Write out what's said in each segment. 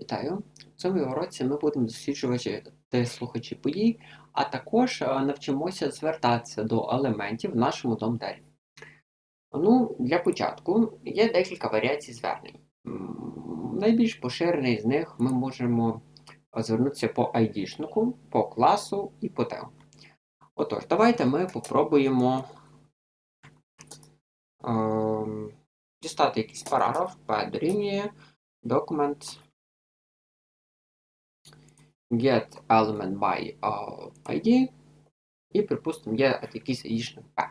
Вітаю! В цьому уроці ми будемо досліджувати слухачі подій, а також е, навчимося звертатися до елементів в нашому дом-дереві. Ну, для початку є декілька варіацій звернень. Найбільш поширений з них ми можемо звернутися по ID-шнику, по класу і по тему. Отож, давайте ми попробуємо ем, дістати якийсь параграф, дорівнює document get element by ID, і, припустимо, є якийсь ID-шник P.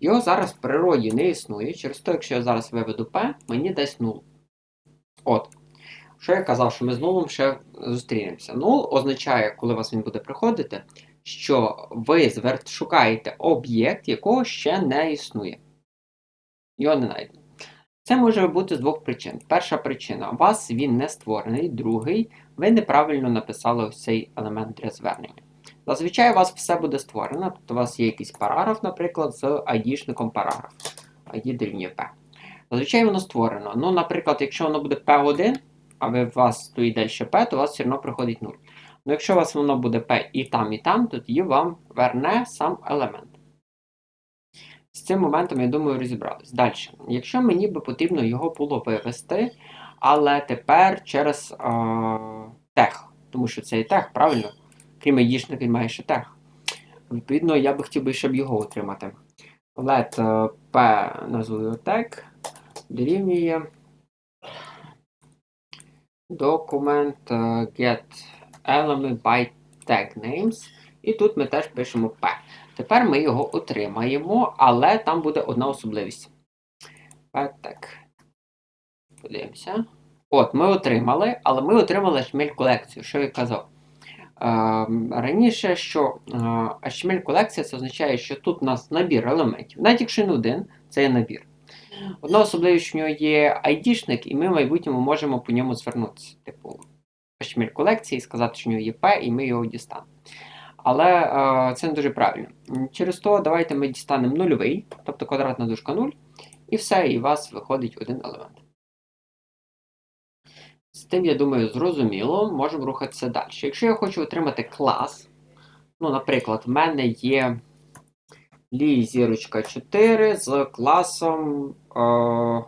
Його зараз в природі не існує, через те, якщо я зараз виведу P, мені дасть null. От. Що я казав, що ми з нулом ще зустрінемося. Null означає, коли вас він буде приходити, що ви шукаєте об'єкт, якого ще не існує. Його не знайдено. Це може бути з двох причин. Перша причина у вас він не створений, другий, ви неправильно написали ось цей елемент для звернення. Зазвичай у вас все буде створено, тобто у вас є якийсь параграф, наприклад, з ID-шником параграф. ID дорівнює P. Зазвичай воно створено. Ну, наприклад, якщо воно буде P1, а ви у вас стоїть далі P, то у вас все одно приходить 0. Ну, якщо у вас воно буде P і там, і там, то тоді вам верне сам елемент. З цим моментом, я думаю, розібрались. Далі. Якщо мені би потрібно його було вивести, але тепер через е, тех, тому що це і тех, правильно? Крім айдішника, він має ще тех. Відповідно, я би хотів би, щоб його отримати. Let е, P назву тег дорівнює document е, get element by tag names. І тут ми теж пишемо P. Тепер ми його отримаємо, але там буде одна особливість. Так. Подивимося. От, ми отримали, але ми отримали HTML колекцію, що я казав. Е, раніше, що е, HTML колекція це означає, що тут у нас набір елементів. Навіть якщо не один, це є набір. Одна особливість, що в нього є ID-шник, і ми в майбутньому можемо по ньому звернутися. Типу, HTML колекції і сказати, що в нього є P, і ми його дістанемо. Але е, це не дуже правильно. Через то давайте ми дістанемо нульовий, тобто квадратна дужка 0, і все, і у вас виходить один елемент. З тим, я думаю, зрозуміло, можемо рухатися далі. Якщо я хочу отримати клас, ну, наприклад, в мене є лі зірочка 4 з класом е,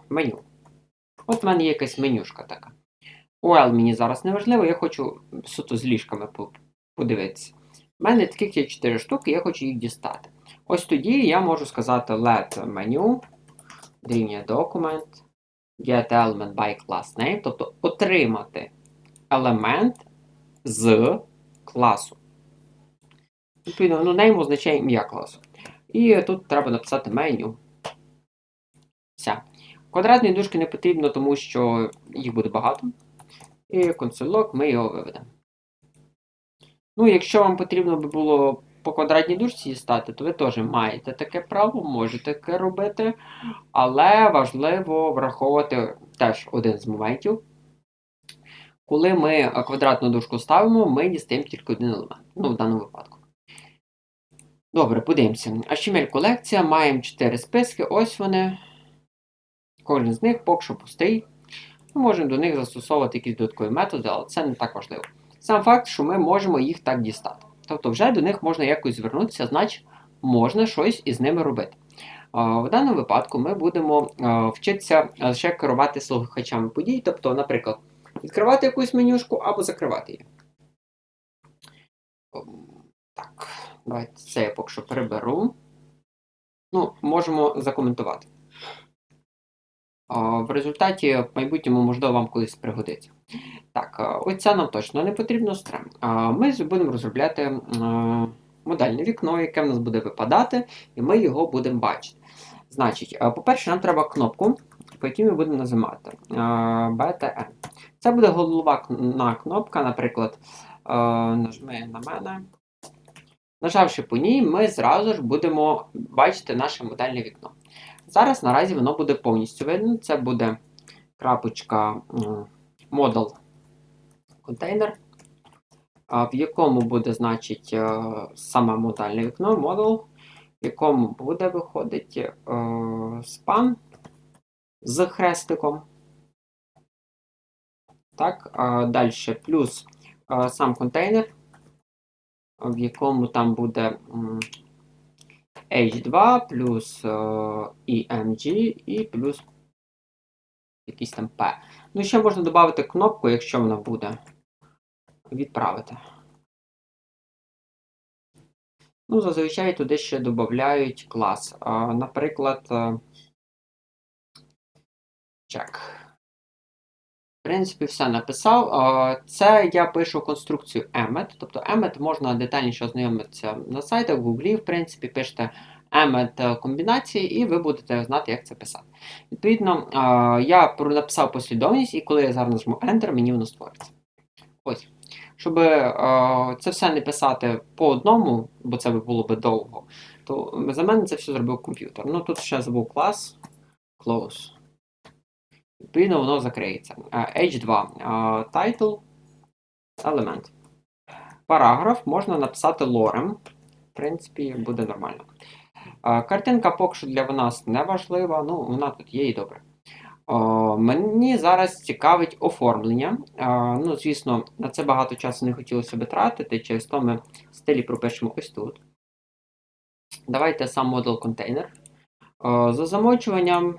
меню. От в мене є якась менюшка така. UL мені зараз не важливо, я хочу суто з ліжками подивитися. У мене таких є 4 штуки, я хочу їх дістати. Ось тоді я можу сказати let menu, дорівнює document, get element by class name, тобто отримати елемент з класу. Відповідно, ну, name означає ім'я класу. І тут треба написати меню. Все. Квадратні дужки не потрібно, тому що їх буде багато. І консоль ми його виведемо. Ну, якщо вам потрібно би було по квадратній дужці дістати, то ви теж маєте таке право, можете таке робити. Але важливо враховувати теж один з моментів. Коли ми квадратну дужку ставимо, ми дістаємо тільки один елемент. Ну, в даному випадку. Добре, подивимося. HTML колекція, маємо 4 списки, ось вони. Кожен з них поки що пустий. Ми можемо до них застосовувати якісь додаткові методи, але це не так важливо. Сам факт, що ми можемо їх так дістати. Тобто, вже до них можна якось звернутися, значить, можна щось із ними робити. В даному випадку ми будемо вчитися ще керувати слухачами подій, тобто, наприклад, відкривати якусь менюшку або закривати її. Так, давайте це я поки що переберу. Ну, можемо закоментувати. В результаті в майбутньому, можливо, вам колись пригодиться. Так, оця нам точно не потрібно. Ми будемо розробляти модельне вікно, яке в нас буде випадати, і ми його будемо бачити. Значить, по-перше, нам треба кнопку, по якій ми будемо називати BTN. Це буде головна кнопка, наприклад, нажми на мене. Нажавши по ній, ми зразу ж будемо бачити наше модельне вікно. Зараз наразі воно буде повністю видно. Це буде крапочка model контейнер, в якому буде, значить, е, саме модальне вікно, model, в якому буде виходить е, span з хрестиком. Так, далі плюс сам контейнер, в якому там буде H2 плюс е, EMG і плюс якийсь там P. Ну, ще можна додати кнопку, якщо вона буде відправити. Ну, зазвичай туди ще додають клас. Наприклад, е. В принципі, все написав. Це я пишу конструкцію emmet. Тобто emmet можна детальніше ознайомитися на сайтах, в Google, в принципі, пишете emmet комбінації, і ви будете знати, як це писати. Відповідно, я написав послідовність, і коли я зараз нажму Enter, мені воно створиться. Ось. Щоб е, це все не писати по одному, бо це було би довго, то за мене це все зробив комп'ютер. Ну тут ще забув клас close. Відповідно, воно закриється. Е, H2 е, title елемент. Параграф можна написати лорем. В принципі, буде нормально. Е, Картинка поки що для нас не важлива, ну вона тут є і добре. Мені зараз цікавить оформлення. Ну, звісно, на це багато часу не хотілося би тратити, через то ми стилі пропишемо ось тут. Давайте сам модел контейнер. За замочуванням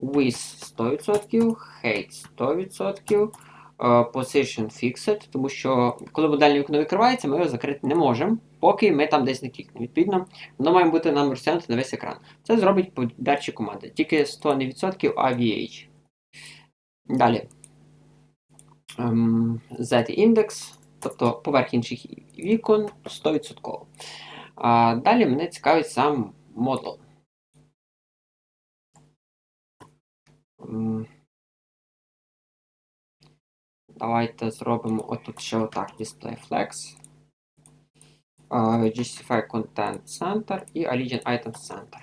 with 100%, height 100%, е, position fixed, тому що коли модельне вікно відкривається, ми його закрити не можемо, поки ми там десь не клікнемо. Відповідно, воно має бути нам розтягнуто на весь екран. Це зробить подальші команди. Тільки 100 не відсотків, а VH. Далі. Ем, Z-індекс, тобто поверх інших вікон 100%. Далі мене цікавить сам модул. Давайте зробимо отут ще отак Display Flex. Justify Content Center і Allegiant Items Center.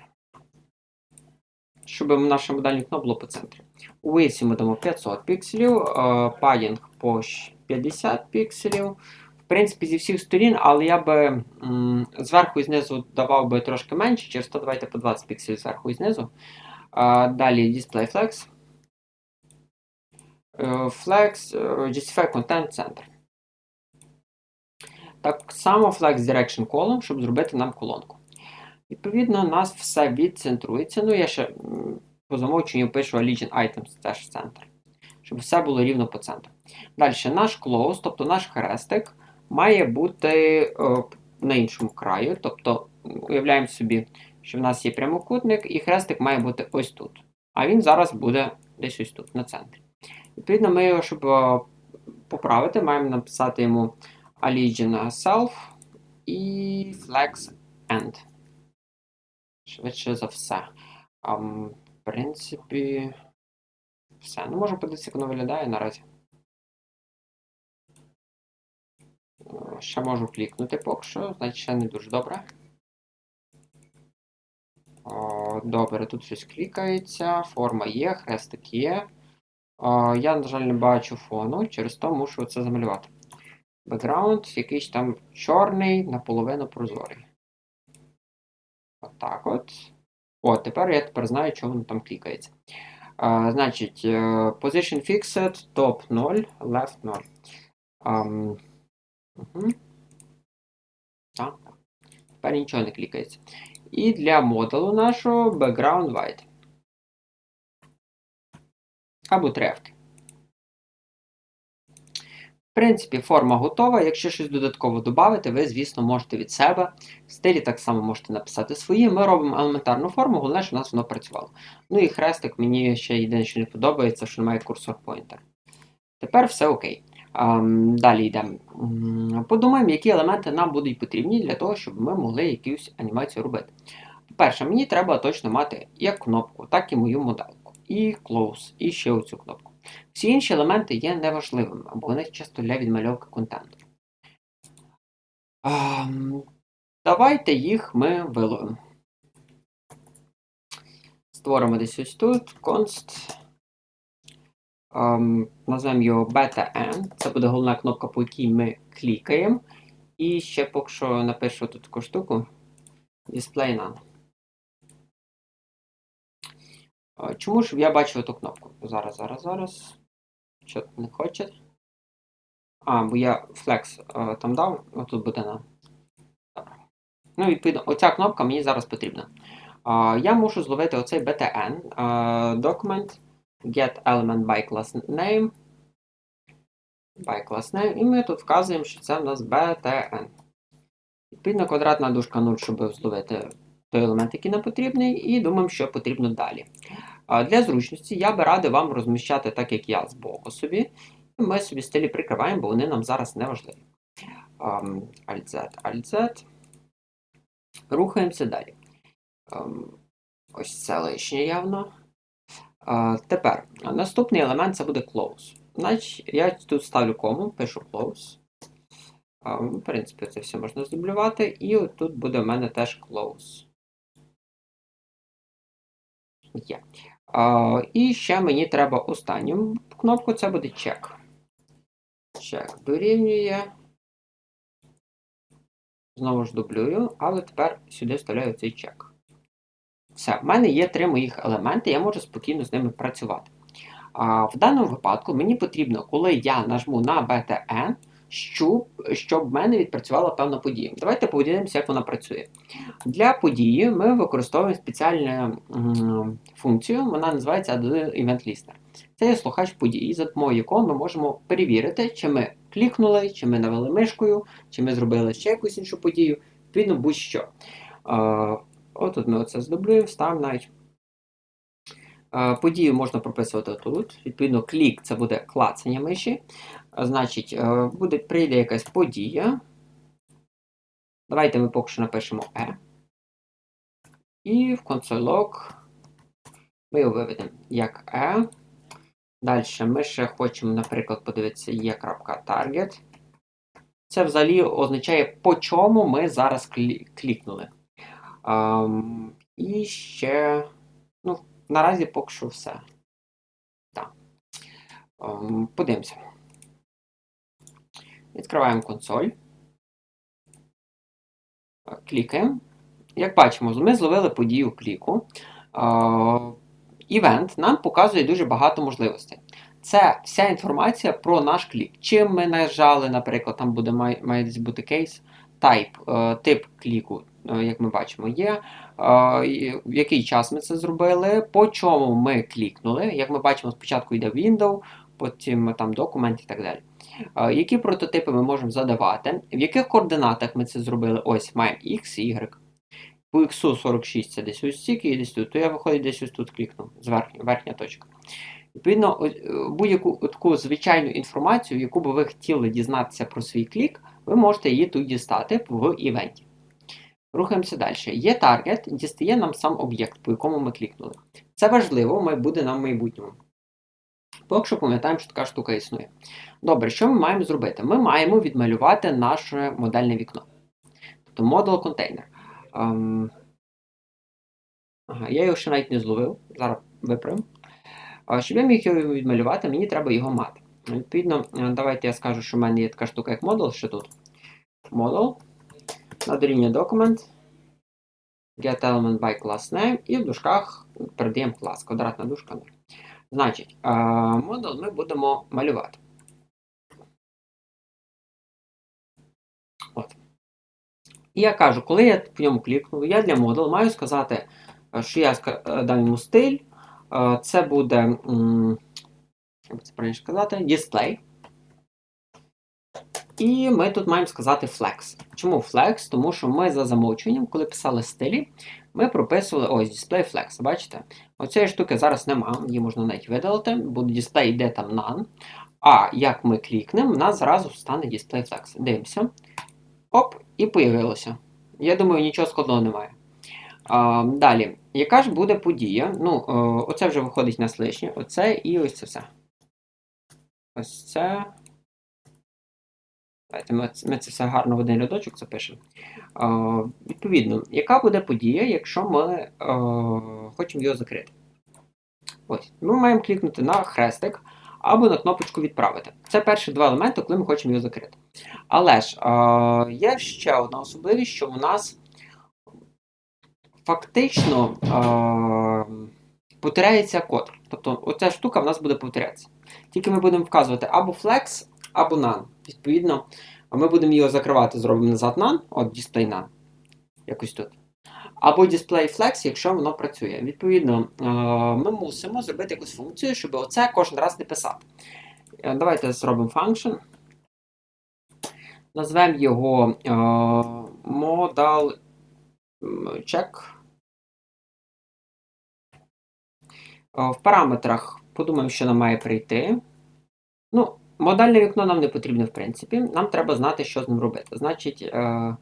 Щоб наше модельне вікно було по центрі. У Width ми дамо 500 пікселів, padding по 50 пікселів. В принципі, зі всіх сторін, але я би зверху і знизу давав би трошки менше, через то давайте по 20 пікселів зверху і знизу. Далі Display Flex. Е, Flex, е, Justify Content Center. Так само Flex Direction Column, щоб зробити нам колонку. Відповідно, у нас все відцентрується. Ну, я ще по замовченню пишу Allegiant Items теж центр. Щоб все було рівно по центру. Далі, наш close, тобто наш хрестик, має бути е, на іншому краю. Тобто, уявляємо собі, що в нас є прямокутник, і хрестик має бути ось тут. А він зараз буде десь ось тут, на центрі. Відповідно, ми його, щоб е, поправити, маємо написати йому Allegiant Self і Flex End. Швидше за все. А, в принципі, все. Ну, можемо подивитися, як воно виглядає наразі. Е, Ще можу клікнути поки що, значить ще не дуже добре. О, добре, тут щось клікається, форма є, хрестик є. О, я, на жаль, не бачу фону, через то мушу це замалювати. Бекграунд якийсь там чорний, наполовину прозорий. Отак от. О, тепер я тепер знаю, чого воно там клікається. А, значить, е, position fixed, top 0, left 0. Um, угу. Так. Тепер нічого не клікається. І для модулу нашого background white. Або тревки. В принципі, форма готова. Якщо щось додатково додати, ви, звісно, можете від себе. В стилі так само можете написати свої. Ми робимо елементарну форму, головне, що у нас воно працювало. Ну і хрестик мені ще єдине, що не подобається, що немає курсор поінтер. Тепер все окей. Далі йдемо. Подумаємо, які елементи нам будуть потрібні для того, щоб ми могли якусь анімацію робити. По-перше, мені треба точно мати як кнопку, так і мою моделку. І close, і ще оцю кнопку. Всі інші елементи є неважливими, бо вони чисто для відмальовки контенту. Давайте їх ми виловимо. Створимо десь ось тут const. Um, назвемо його beta-n. Це буде головна кнопка, по якій ми клікаємо. І ще поки що напишу тут таку штуку. Display none. Чому ж я бачу ту кнопку? Зараз, зараз, зараз. Що не хоче? А, бо я флекс е, там дав, отут буде на. Ну, відповідно, оця кнопка мені зараз потрібна. А, я мушу зловити оцей btn е, document get element by class name. By class name, і ми тут вказуємо, що це в нас btn. Відповідно, квадратна дужка 0, щоб зловити той елемент, який нам потрібний, і думаємо, що потрібно далі. Для зручності я би радив вам розміщати так, як я збоку собі. І ми собі стилі прикриваємо, бо вони нам зараз не важливі. Alt-Z, Alt-Z. Рухаємося далі. Ось це лишнє явно. А, тепер наступний елемент це буде close. Значить, я тут ставлю кому, пишу close. А, в принципі, це все можна здублювати. І от тут буде в мене теж close. Є. А, і ще мені треба останню кнопку, це буде check. Check дорівнює. Знову ж дублюю, але тепер сюди вставляю цей чек. Все, в мене є три моїх елементи, я можу спокійно з ними працювати. А, В даному випадку мені потрібно, коли я нажму на BTN, щоб, щоб в мене відпрацювала певна подія. Давайте подивимося, як вона працює. Для події ми використовуємо спеціальну м, функцію, вона називається Event Listener. Це є слухач події, за допомогою якого ми можемо перевірити, чи ми клікнули, чи ми навели мишкою, чи ми зробили ще якусь іншу подію, відповідно, будь-що. Отут ми оце здублюємо, ставимо навіть. Е, Подію можна прописувати тут. Відповідно, клік це буде клацання миші. Значить, е, буде, прийде якась подія. Давайте ми поки що напишемо E. І в console.log ми його виведемо як E. Далі ми ще хочемо, наприклад, подивитися є.target. Це взагалі означає, по чому ми зараз клі клікнули. Um, і ще, ну, наразі поки що все. Так. Um, подивимося. Відкриваємо консоль. Клікаємо. Як бачимо, ми зловили подію кліку. Івент нам показує дуже багато можливостей. Це вся інформація про наш клік. Чим ми нажали, наприклад, там буде має, має бути кейс, type, е, тип кліку, як ми бачимо, є. Е, в який час ми це зробили, по чому ми клікнули. Як ми бачимо, спочатку йде Windows, потім там документ і так далі. Які прототипи ми можемо задавати, в яких координатах ми це зробили? Ось маємо X Y. По X 46 це десь ось стільки і десь тут. То я виходить десь ось тут клікнув, з верхня, верхня точка. Відповідно, будь-яку таку звичайну інформацію, яку би ви хотіли дізнатися про свій клік, ви можете її тут дістати в івенті. Рухаємося далі. Є таргет, дістає нам сам об'єкт, по якому ми клікнули. Це важливо, буде нам в майбутньому. Поки що пам'ятаємо, що така штука існує. Добре, що ми маємо зробити? Ми маємо відмалювати наше модельне вікно. Тобто модул контейнер. Um, ага, я його ще навіть не зловив. Зараз виправимо. Щоб я міг його відмалювати, мені треба його мати. Відповідно, давайте я скажу, що в мене є така штука, як модул, ще тут. Model. На документ. Get element by class name. І в дужках передаємо клас, квадратна дужка 0. Значить, модул ми будемо малювати. От. І я кажу, коли я по ньому клікну, я для модул маю сказати, що я дам йому стиль. Це буде, як це правильно сказати, дисплей. І ми тут маємо сказати flex. Чому flex? Тому що ми за замовчуванням, коли писали стилі, ми прописували ось display flex. Бачите? Оцієї штуки зараз нема, її можна навіть видалити, бо дисплей йде там none. А як ми клікнемо, у нас зразу стане display flex. Дивимося. Оп, і появилося. Я думаю, нічого складного немає. А, Далі, яка ж буде подія? Ну, Оце вже виходить на лишнє. Оце і ось це все. Ось це. Ми, ми це все гарно в один рядочок запишемо. Відповідно, яка буде подія, якщо ми о, хочемо його закрити? Ось, Ми маємо клікнути на хрестик або на кнопочку Відправити. Це перші два елементи, коли ми хочемо його закрити. Але ж о, є ще одна особливість, що у нас фактично, повторяється код. Тобто оця штука в нас буде повторятися. Тільки ми будемо вказувати або flex, або none. Відповідно, ми будемо його закривати, зробимо назад none, от display none. Якось тут. Або display flex, якщо воно працює. Відповідно, е, ми мусимо зробити якусь функцію, щоб оце кожен раз не писати. Е, Давайте зробимо function. Назвемо його е, modal check. В параметрах подумаємо, що нам має прийти. Ну, модальне вікно нам не потрібно, в принципі. Нам треба знати, що з ним робити. Значить, е,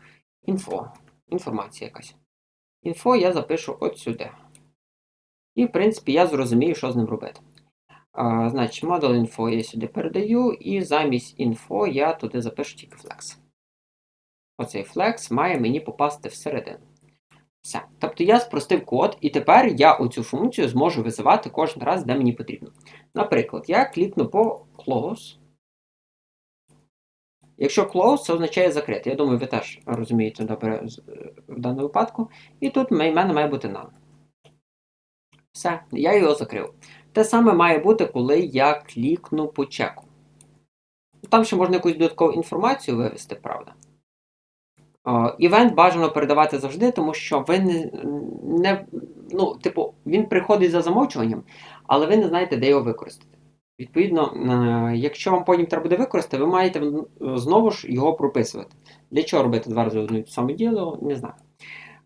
інфо. Інформація якась. Інфо я запишу от сюди. І, в принципі, я зрозумію, що з ним робити. А, значить, model info я сюди передаю, і замість info я туди запишу тільки flex. Оцей flex має мені попасти всередину. Все. Тобто я спростив код, і тепер я оцю функцію зможу визивати кожен раз, де мені потрібно. Наприклад, я клікну по close. Якщо close, це означає закрити. Я думаю, ви теж розумієте добре в даному випадку. І тут в мене має бути none. Все, я його закрив. Те саме має бути, коли я клікну по чеку. Там ще можна якусь додаткову інформацію вивести, правда. Е, Івент бажано передавати завжди, тому що ви не, не. Ну, типу, він приходить за замовчуванням, але ви не знаєте, де його використати. Відповідно, е, якщо вам потім треба буде використати, ви маєте знову ж його прописувати. Для чого робити два рази одне саме діло, не знаю.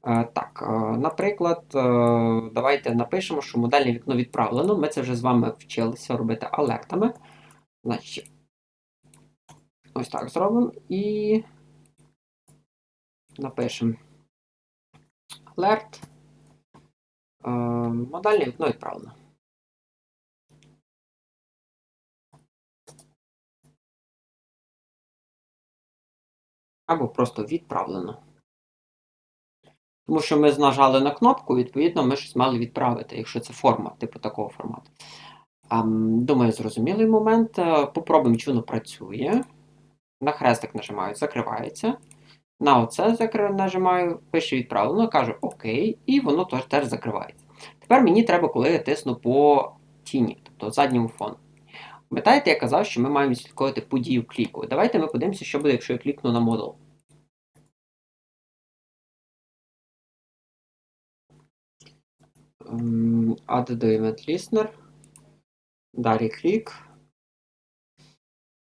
Е, Так, е, наприклад, е, давайте напишемо, що модельне вікно відправлено. Ми це вже з вами вчилися робити алертами. Значить, ось так зробимо і напишемо alert. Е, Модельне вікно відправлено. Або просто відправлено. Тому що ми нажали на кнопку, відповідно, ми щось мали відправити, якщо це форма, типу такого формату. Думаю, зрозумілий момент. Е, Попробуємо, чи воно працює. На хрестик нажимаю, закривається. На оце нажимаю, пише відправлено, кажу ОК, і воно теж, теж закривається. Тепер мені треба, коли я тисну по тіні, тобто задньому фону. Пам'ятаєте, я казав, що ми маємо слідкувати подію кліку. Давайте ми подивимося, що буде, якщо я клікну на модул. Add до Event Listener. Далі клік.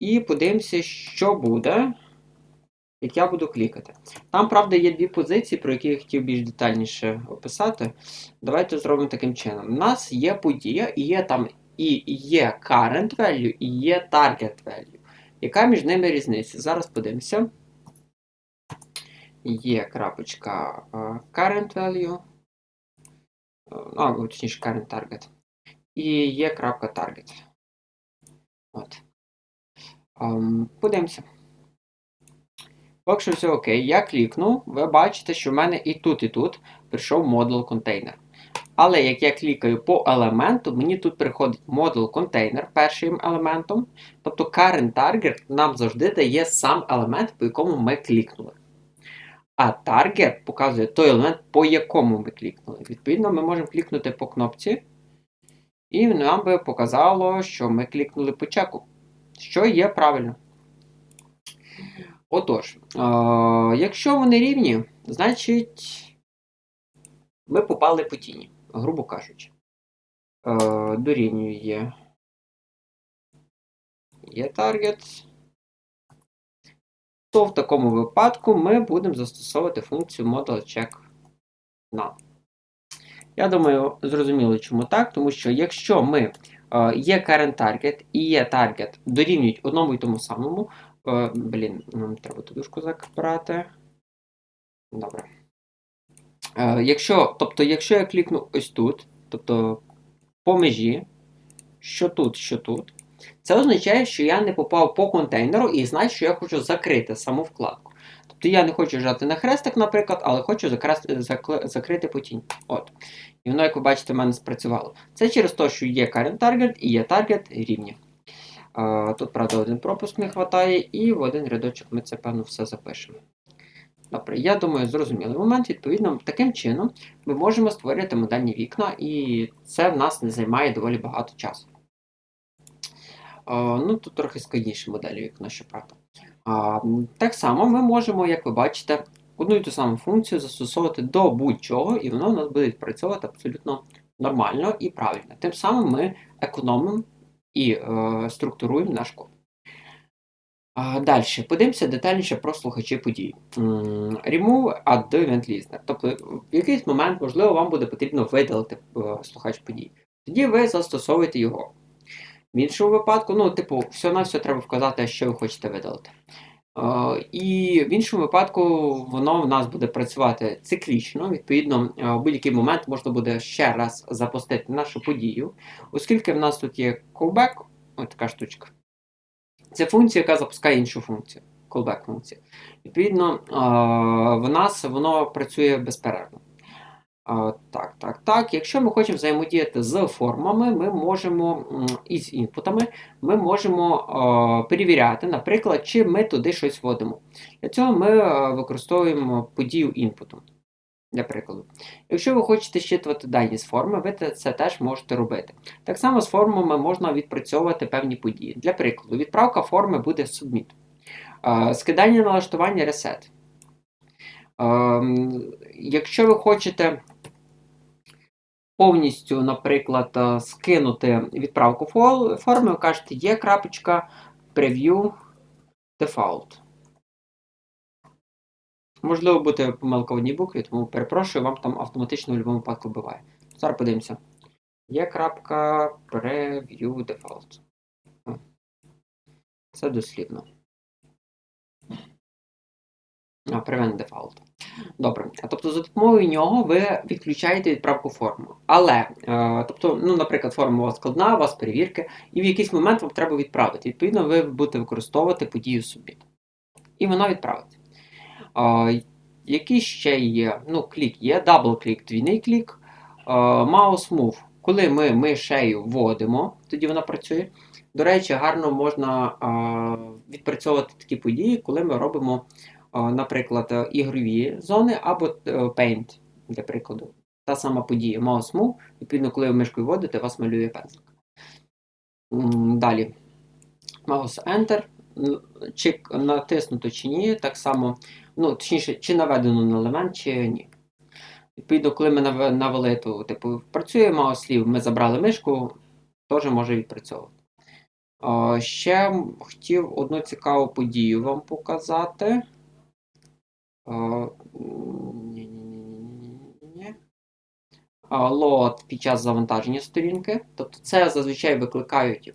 І подивимося, що буде, як я буду клікати. Там, правда, є дві позиції, про які я хотів більш детальніше описати. Давайте зробимо таким чином. У нас є подія, і є там і є current value, і є target value. Яка між ними різниця? Зараз подивимося. Є крапочка current value. А, точніше, current target. І є крапка target. От. Ем, подивимося. Поки все окей, я клікнув, ви бачите, що в мене і тут, і тут прийшов модул контейнер. Але як я клікаю по елементу, мені тут приходить модул контейнер першим елементом. Тобто current target нам завжди дає сам елемент, по якому ми клікнули. А target показує той елемент, по якому ми клікнули. Відповідно, ми можемо клікнути по кнопці, і нам би показало, що ми клікнули по чеку. Що є правильно. Отож, е, якщо вони рівні, значить ми попали по тіні, грубо кажучи. Е, дорівнює є таргет. То в такому випадку ми будемо застосовувати функцію model check Я думаю, зрозуміло, чому так, тому що якщо ми е, є current target і є target дорівнюють одному і тому самому, е, блін, нам треба тудушку забрати. Добре. Е, якщо, тобто, якщо я клікну ось тут, тобто по межі, що тут, що тут, це означає, що я не попав по контейнеру і значить, що я хочу закрити саму вкладку. Тобто я не хочу жати на хрестик, наприклад, але хочу закрас- закли- закрити по тінь. От. І воно, як ви бачите, в мене спрацювало. Це через те, що є current target і є target рівні. Тут, правда, один пропуск не вистачає, і в один рядочок ми це, певно, все запишемо. Добре, я думаю, зрозумілий момент. Відповідно, таким чином ми можемо створити модельні вікна, і це в нас не займає доволі багато часу. Ну, тут трохи складніше моделі вікна, щоправда. Так само ми можемо, як ви бачите, одну і ту саму функцію застосовувати до будь-чого, і воно у нас буде відпрацьовувати абсолютно нормально і правильно. Тим самим ми економимо і е, структуруємо наш код. Далі, подивимося детальніше про слухачі подій. Remove add event listener. Тобто, в якийсь момент, можливо, вам буде потрібно видалити е, слухач подій. Тоді ви застосовуєте його. В іншому випадку, ну, типу, все на все треба вказати, що ви хочете видалити. Е, І в іншому випадку воно в нас буде працювати циклічно. Відповідно, е, в будь-який момент можна буде ще раз запустити нашу подію, оскільки в нас тут є callback, ось така штучка. Це функція, яка запускає іншу функцію. Callback функція. Відповідно, е, в нас воно працює безперервно. Так, так, так. Якщо ми хочемо взаємодіяти з формами, ми можемо і з інпутами, ми можемо перевіряти, наприклад, чи ми туди щось вводимо. Для цього ми використовуємо подію інпуту. Для прикладу. Якщо ви хочете щитувати дані з форми, ви це теж можете робити. Так само з формами можна відпрацьовувати певні події. Для прикладу, відправка форми буде submit. Скидання налаштування reset. Ем, Якщо ви хочете повністю, наприклад, е, скинути відправку форми, ви кажете є крапочка preview default. Можливо, буде помилка в одній букві, тому перепрошую, вам там автоматично в будь-якому випадку вбиває. Зараз подивимося. Є крапка preview default. Це дослівно. Prevent default. Добре. Тобто за допомогою нього ви відключаєте відправку форми. Але, е, тобто, ну, наприклад, форма у вас складна, у вас перевірки, і в якийсь момент вам треба відправити. Відповідно, ви будете використовувати подію submit. І вона відправиться. Е, які ще є? Ну, клік є, дабл-клік, двійний клік, е, mouse move. Коли ми мишею вводимо, тоді вона працює. До речі, гарно можна е, відпрацьовувати такі події, коли ми робимо, е, наприклад, е, ігрові зони або е, Paint, для прикладу. Та сама подія mouse move, відповідно, коли ви мишкою вводите, вас малює пензлик. Далі. Mouse Enter. Чи натиснуто чи ні, так само, ну, точніше, чи наведено на елемент, чи ні. Відповідно, коли ми навели, то типу, працює маус слів, ми забрали мишку, теж може відпрацьовувати. Ще хотів одну цікаву подію вам показати. Лот під час завантаження сторінки. Тобто це зазвичай викликають,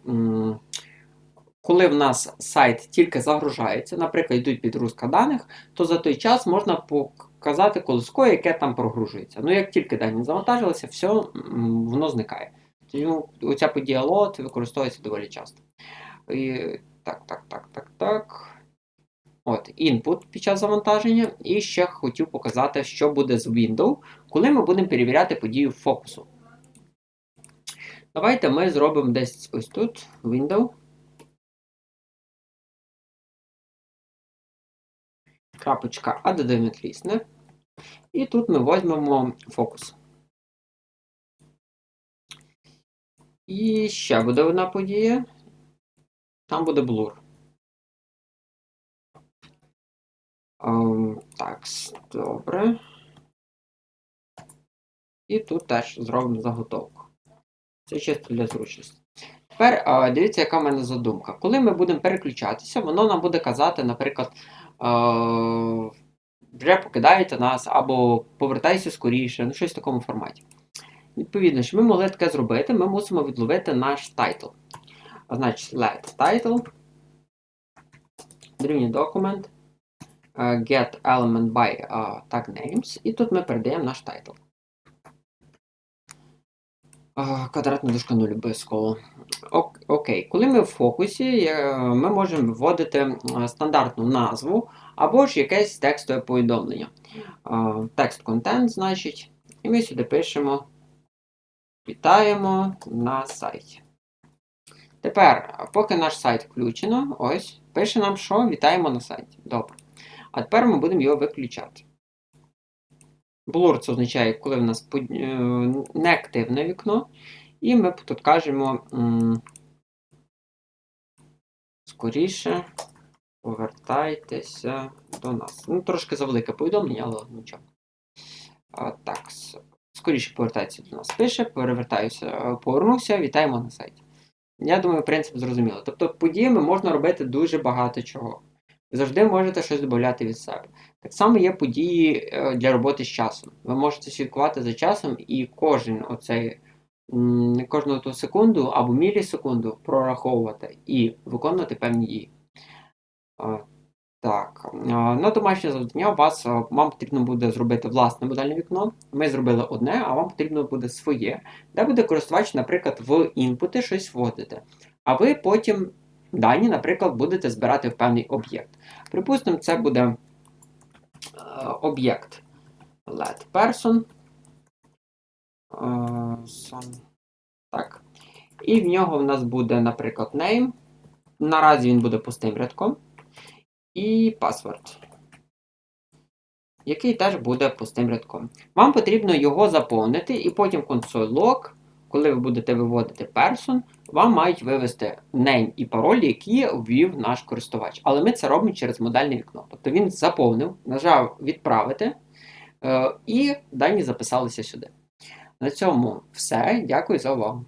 коли в нас сайт тільки загружається, наприклад, йдуть підгрузка даних, то за той час можна показати колеско, яке там прогружується. Ну, як тільки дані завантажилися, все, воно зникає. Тому оця подія лот використовується доволі часто. І, так, так, так, так, так. От, input під час завантаження. І ще хотів показати, що буде з Windows, коли ми будемо перевіряти подію фокусу. Давайте ми зробимо десь ось тут Windows. Крапочка Listener. І тут ми візьмемо фокус. І ще буде одна подія. Там буде блур. Ем, так, добре. І тут теж зробимо заготовку. Це чисто для зручності. Тепер е, дивіться, яка в мене задумка. Коли ми будемо переключатися, воно нам буде казати, наприклад, е, вже покидаєте нас, або повертайся скоріше, ну щось в такому форматі. Відповідно, щоб ми могли таке зробити, ми мусимо відловити наш тайтл. Значить, let title, дорівнює документ, get element by е, tag names, і тут ми передаємо наш тайтл. Е, Квадратна дужка 0 обов'язково. Ок- Окей, коли ми в фокусі, е, ми можемо вводити е, стандартну назву або ж якесь текстове повідомлення. Е, Текст контент, значить, і ми сюди пишемо Вітаємо на сайті. Тепер, поки наш сайт включено, ось, пише нам, що вітаємо на сайті. Добре. А тепер ми будемо його виключати. Blur це означає, коли в нас е, неактивне вікно. І ми тут кажемо скоріше повертайтеся до нас. Ну, трошки завелике повідомлення, але нічого. Так, скоріше повертайтеся до нас. Пише, перевертаюся, е, повернувся, вітаємо на сайті. Я думаю, принцип зрозуміло. Тобто подіями можна робити дуже багато чого. Завжди можете щось додати від себе. Так само є події е, для роботи з часом. Ви можете слідкувати за часом і кожен оцей, кожну ту секунду або мілісекунду прораховувати і виконувати певні дії. Так, на домашнє завдання у вас вам потрібно буде зробити власне модельне вікно. Ми зробили одне, а вам потрібно буде своє, де буде користувач, наприклад, в інпути щось вводити. А ви потім дані, наприклад, будете збирати в певний об'єкт. Припустимо, це буде е, об'єкт let person. е, Так. І в нього в нас буде, наприклад, name. Наразі він буде пустим рядком. І password, який теж буде пустим рядком. Вам потрібно його заповнити, і потім console log, коли ви будете виводити person, вам мають вивести name і пароль, які ввів наш користувач. Але ми це робимо через модальне вікно. Тобто він заповнив, нажав відправити, е, і дані записалися сюди. На цьому все. Дякую за увагу.